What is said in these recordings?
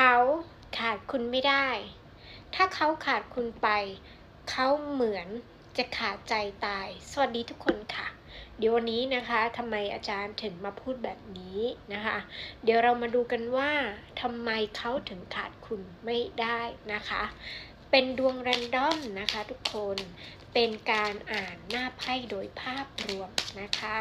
เขาขาดคุณไม่ได้ ถ้าเขาขาดคุณไป เขาเหมือนจะขาดใจตาย สวัสดีทุกคนค่ะ เดี๋ยววันนี้นะคะทำไมอาจารย์ถึงมาพูดแบบนี้นะคะ เดี๋ยวเรามาดูกันว่าทำไมเขาถึงขาดคุณไม่ได้นะคะ เป็นดวงแรนดอมนะคะทุกคน เป็นการอ่านหน้าไพ่โดยภาพรวมนะคะ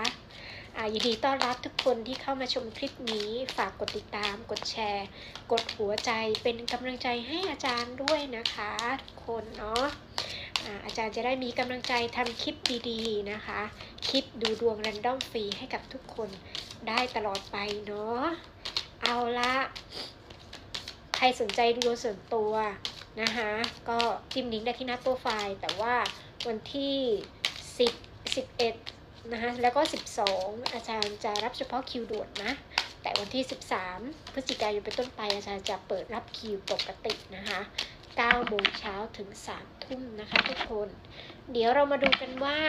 ยินดีต้อนรับทุกคนที่เข้ามาชมคลิปนี้ ฝากกดติดตาม กดแชร์ กดหัวใจเป็นกำลังใจให้อาจารย์ด้วยนะคะทุกคนเนาะอาอาจารย์จะได้มีกำลังใจทำคลิปดีๆนะคะ คลิปดูดวงแรนดอมฟรีให้กับทุกคนได้ตลอดไปเนาะ เอาละใครสนใจดูดวงส่วนตัวนะคะ ก็จิ้มลิงก์ได้ที่หน้าโปรไฟล์ แต่ว่าวันที่ 10 11 นะคะแล้วก็ 12 อาจารย์จะรับเฉพาะคิวด่วนนะ แต่วันที่ 13 พฤศจิกายนเป็นต้นไปอาจารย์จะเปิดรับคิวปกตินะคะ9โมงเช้าถึง3ทุ่มนะคะทุกคน เดี๋ยวเรามาดูกันว่า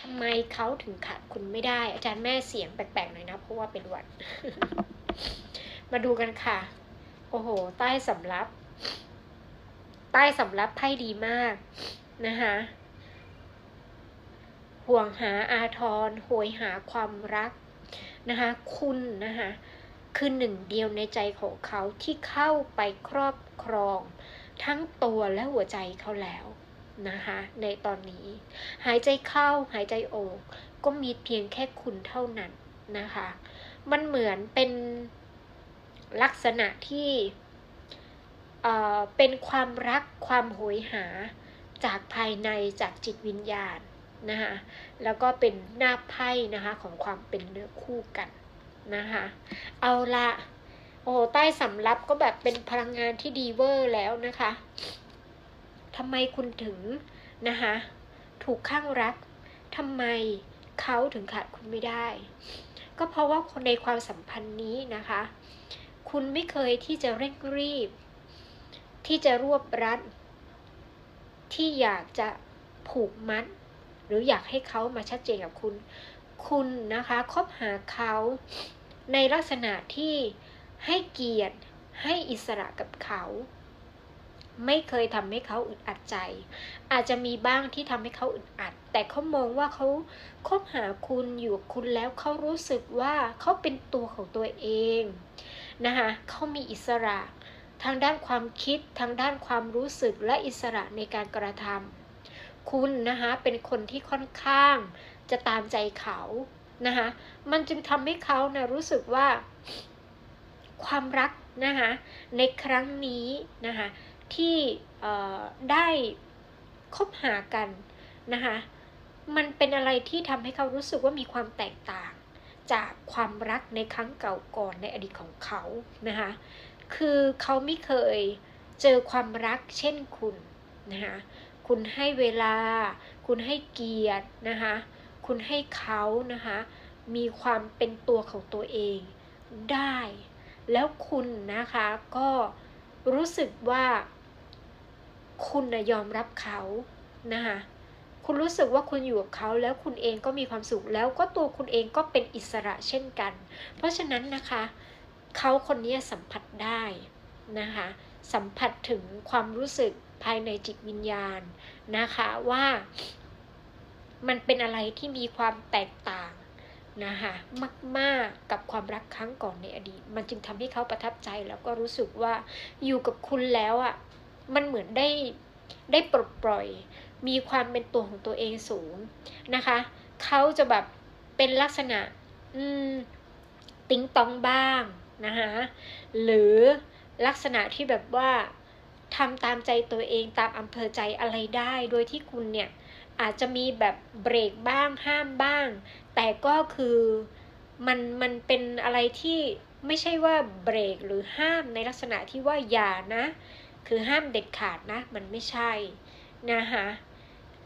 ทำไมเขาถึงขาดคุณไม่ได้ อาจารย์แม่เสียงแปลกๆหน่อยนะ เพราะว่าเป็นหวัด มาดูกันค่ะ โอ้โห ใต้สำรับ ใต้สำรับไพ่ดีมากนะคะ ห่วงหาอาทรโหยหาความรักนะคะคุณนะคะคือหนึ่งเดียวในใจของเขาที่เข้าไปครอบครอง ทั้งตัวและหัวใจเขาแล้วนะคะในตอนนี้ หายใจเข้าหายใจออกก็มีเพียงแค่คุณเท่านั้นนะคะ มันเหมือนเป็นลักษณะที่เอ่อเป็นความรักความโหยหาจากภายในจากจิตวิญญาณ นะคะแล้วก็เป็นหน้าไพ่นะคะของความเป็นเนื้อคู่กันนะคะเอาละโอ้ใต้สำรับก็แบบเป็นพลังงานที่ดีเวอร์แล้วนะคะทำไมคุณถึงนะคะถูกข้างรักทำไมเขาถึงขาดคุณไม่ได้ ก็เพราะว่าคนในความสัมพันธ์นี้นะคะ คุณไม่เคยที่จะเร่งรีบ ที่จะรวบรัด ที่อยากจะผูกมัด หรืออยากให้เขามาชัดเจนกับคุณ คุณนะคะคบหาเขาในลักษณะที่ให้เกียรติให้อิสระกับเขา ไม่เคยทำให้เขาอึดอัดใจ อาจจะมีบ้างที่ทำให้เขาอึดอัด แต่เขามองว่าเขาคบหาคุณอยู่กับคุณแล้วเขารู้สึกว่าเขาเป็นตัวของตัวเองนะคะเขามีอิสระทางด้านความคิดทางด้านความรู้สึกและอิสระในการกระทำ คุณนะคะเป็นคนที่ค่อนข้างจะตามใจเขานะคะมันจึงทำให้เขานะรู้สึกว่า ความรักนะคะในครั้งนี้นะคะที่ได้คบหากันนะคะมันเป็นอะไรที่ทำให้เขารู้สึกว่ามีความแตกต่าง จากความรักในครั้งเก่าก่อนในอดีตของเขานะคะคือเขาไม่เคยเจอความรักเช่นคุณนะคะ คุณให้เวลา คุณให้เกียรตินะคะ คุณให้เขานะคะ มีความเป็นตัวของตัวเองได้ แล้วคุณนะคะก็รู้สึกว่า คุณนะยอมรับเขานะคะคุณรู้สึกว่าคุณอยู่กับเขาแล้วคุณเองก็มีความสุขแล้วก็ตัวคุณเองก็เป็นอิสระเช่นกัน เพราะฉะนั้นนะคะเขาคนนี้สัมผัสได้นะคะสัมผัสถึงความรู้สึก ภายในจิตวิญญาณนะคะว่ามันเป็นอะไรที่มีความแตกต่างนะคะมาก ๆ กับความรักครั้งก่อนในอดีต มันจึงทำให้เขาประทับใจแล้วก็รู้สึกว่าอยู่กับคุณแล้วอะ่ะมันเหมือนได้ได้ปลดปล่อย มีความเป็นตัวของตัวเองสูงนะคะเขาจะแบบเป็นลักษณะ อืมติ้งตองบ้างนะคะหรือลักษณะที่แบบว่า ทำตามใจตัวเองตามอำเภอใจอะไรได้ โดยที่คุณเนี่ยอาจจะมีแบบเบรกบ้างห้ามบ้าง แต่ก็คือมันมันเป็นอะไรที่ไม่ใช่ว่าเบรกหรือห้ามในลักษณะที่ว่าอย่านะ คือห้ามเด็ดขาดนะ มันไม่ใช่นะคะ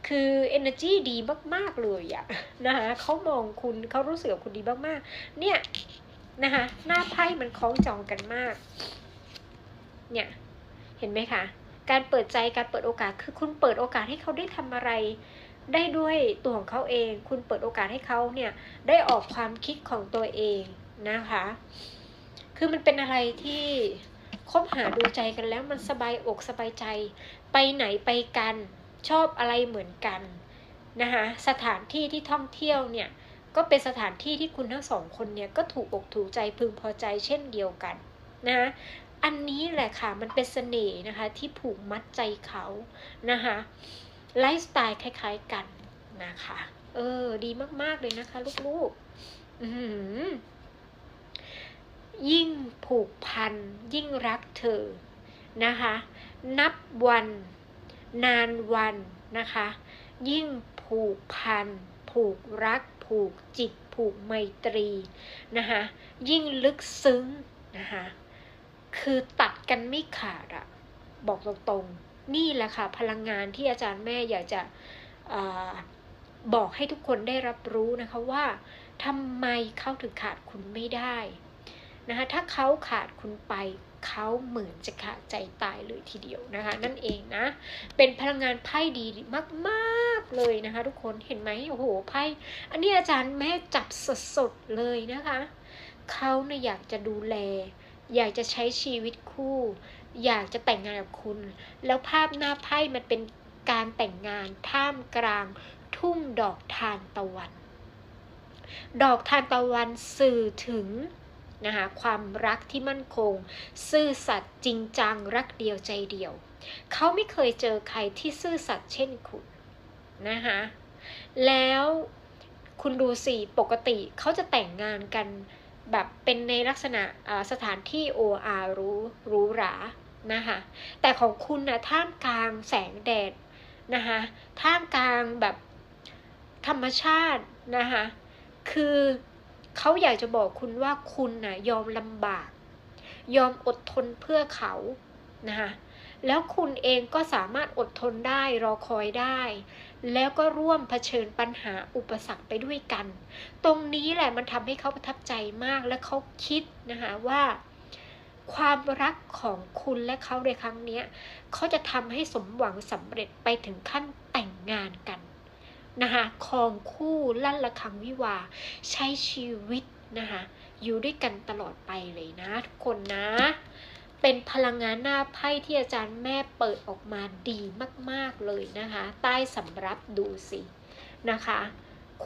คือ energy ดีมาก ๆ เลยอะนะคะเขามองคุณเขารู้สึกกับคุณดีมากๆ เนี่ยนะคะหน้าไพ่มันคล้องจองกันมาก เนี่ย ห็นไหมคะ การเปิดใจการเปิดโอกาสคือคุณเปิดโอกาสให้เขาได้ทำอะไร ได้ด้วยตัวของเขาเอง คุณเปิดโอกาสให้เขาเนี่ยได้ออกความคิดของตัวเองนะคะคือคือมันเป็นอะไรที่คบหาดูใจกันแล้วมันสบายอกสบายใจ ไปไหนไปกันชอบอะไรเหมือนกันนะคะสถานที่ที่ท่องเที่ยวเนี่ยก็เป็นสถานที่ที่คุณทั้งสองคนเนี่ยก็ถูกอกถูกใจพึงพอใจเช่นเดียวกันนะ อันนี้แหละค่ะ มันเป็นเสน่ห์นะคะ ที่ผูกมัดใจเขานะคะไลฟ์สไตล์คล้าย ๆกันนะคะ เออ ดีมากๆเลยนะคะ ลูกๆอืมยิ่งผูกพัน ยิ่งรักเธอนะคะ นับวัน นานวันนะคะ ยิ่งผูกพัน ผูกรัก ผูกจิต ผูกไมตรีนะคะ ยิ่งลึกซึ้งนะคะ คือตัดกันไม่ขาดอะบอกตรงๆ นี่แหละค่ะพลังงานที่อาจารย์แม่อยากจะอบอกให้ทุกคนได้รับรู้นะคะว่าทำไมเขาถึงขาดคุณไม่ได้นะคะถ้าเขาขาดคุณไปเขาเหมือนจะขาดใจตายเลยทีเดียวนะคะ นั่นเองนะ เป็นพลังงานไพ่ดีมากๆเลยนะคะ ทุกคนเห็นไหมโอ้โหไพ่อันนี้อาจารย์แม่จับสดๆเลยนะคะเขาเนี่ยอยากจะดูแล อยากจะใช้ชีวิตคู่ อยากจะแต่งงานกับคุณ แล้วภาพหน้าไพ่มันเป็นการแต่งงานท่ามกลางทุ่งดอกทานตะวัน ดอกทานตะวันสื่อถึงนะคะความรักที่มั่นคง ซื่อสัตย์จริงจังรักเดียวใจเดียว เขาไม่เคยเจอใครที่ซื่อสัตย์เช่นคุณนะคะแล้วคุณดูสิปกติเขาจะแต่งงานกัน แบบเป็นในลักษณะสถานที่โออารู้รู้หรานะคะแต่ของคุณนะท่ามกลางแสงแดดนะคะท่ามกลางแบบธรรมชาตินะคะคือเขาอยากจะบอกคุณว่าคุณนะ่ะยอมลำบาก ยอมอดทนเพื่อเขานะคะแล้วคุณเองก็สามารถอดทนได้รอคอยได้ แล้วก็ร่วมเผชิญปัญหาอุปสรรคไปด้วยกัน ตรงนี้แหละมันทำให้เขาประทับใจมากและเขาคิดนะคะว่า ความรักของคุณและเขาในครั้งนี้เขาจะทำให้สมหวังสำเร็จไปถึงขั้นแต่งงานกันนะคะคองคู่ลั่นละคังวิวาใช้ชีวิตนะคะอยู่ด้วยกันตลอดไปเลยนะทุกคนนะ เป็นพลังงานหน้าไพ่ที่อาจารย์แม่เปิดออกมาดีมาก ๆ เลยนะคะ ใต้สำรับดูสินะคะ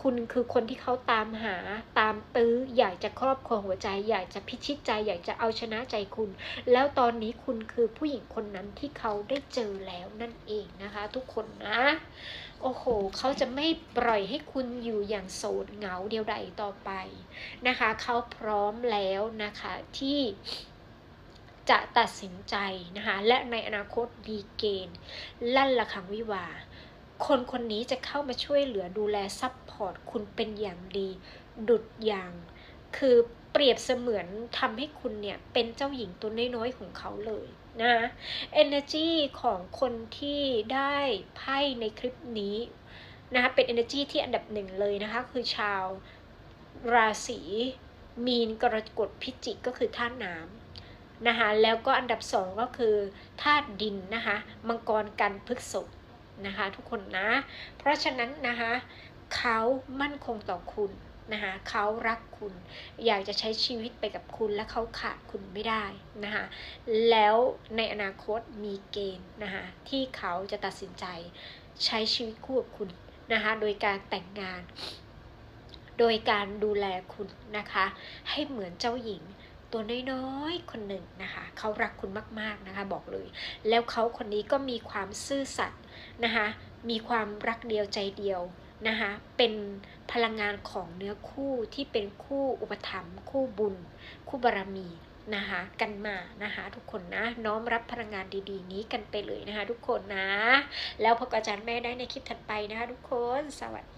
คุณคือคนที่เขาตามหาตามตื้ออยากจะครอบครองหัวใจ อยากจะพิชิตใจ อยากจะเอาชนะใจคุณ แล้วตอนนี้คุณคือผู้หญิงคนนั้นที่เขาได้เจอแล้วนั่นเองนะคะ ทุกคนนะโอ้โห เขาจะไม่ปล่อยให้คุณอยู่อย่างโสดเหงาเดียวดายต่อไปนะคะ เขาพร้อมแล้วนะคะที่ จะตัดสินใจนะคะ และในอนาคตมีเกณฑ์ลั่นละคังวิวา คนคนนี้จะเข้ามาช่วยเหลือดูแลซับพอร์ตคุณเป็นอย่างดี ดุดอย่าง คือเปรียบเสมือนทำให้คุณเนี่ยเป็นเจ้าหญิงตัวน้อยๆของเขาเลยนะ energy ของคนที่ได้ไพ่ในคลิปนี้นะคะเป็น energy ที่อันดับหนึ่งเลยนะคะ คือชาวราศีมีนกรกฎพิจิกก็คือธาน้ำ นะคะแล้วก็อันดับสองก็คือธาตุดินนะคะมังกรกันพฤกษบนะคะทุกคนนะ เพราะฉะนั้นนะคะเขามั่นคงต่อคุณนะคะเขารักคุณ อยากจะใช้ชีวิตไปกับคุณและเขาขาดคุณไม่ได้นะคะแล้วในอนาคตมีเกณฑ์นะคะที่เขาจะตัดสินใจใช้ชีวิตคู่กับคุณนะคะโดยการแต่งงาน โดยการดูแลคุณนะคะ ให้เหมือนเจ้าหญิง ตัวน้อยๆ คนหนึ่งนะคะเขารักคุณมากๆนะคะบอกเลย แล้วเขาคนนี้ก็มีความซื่อสัตย์นะคะมีความรักเดียวใจเดียวนะคะเป็นพลังงานของเนื้อคู่ที่เป็นคู่อุปถัมภ์คู่บุญ คู่บารมีนะคะกันมานะคะทุกคนนะน้อมรับพลังงานดีๆ นี้กันไปเลยนะคะทุกคนนะ แล้วพบกับอาจารย์แม่ได้ในคลิปถัดไปนะคะทุกคนสวัสดี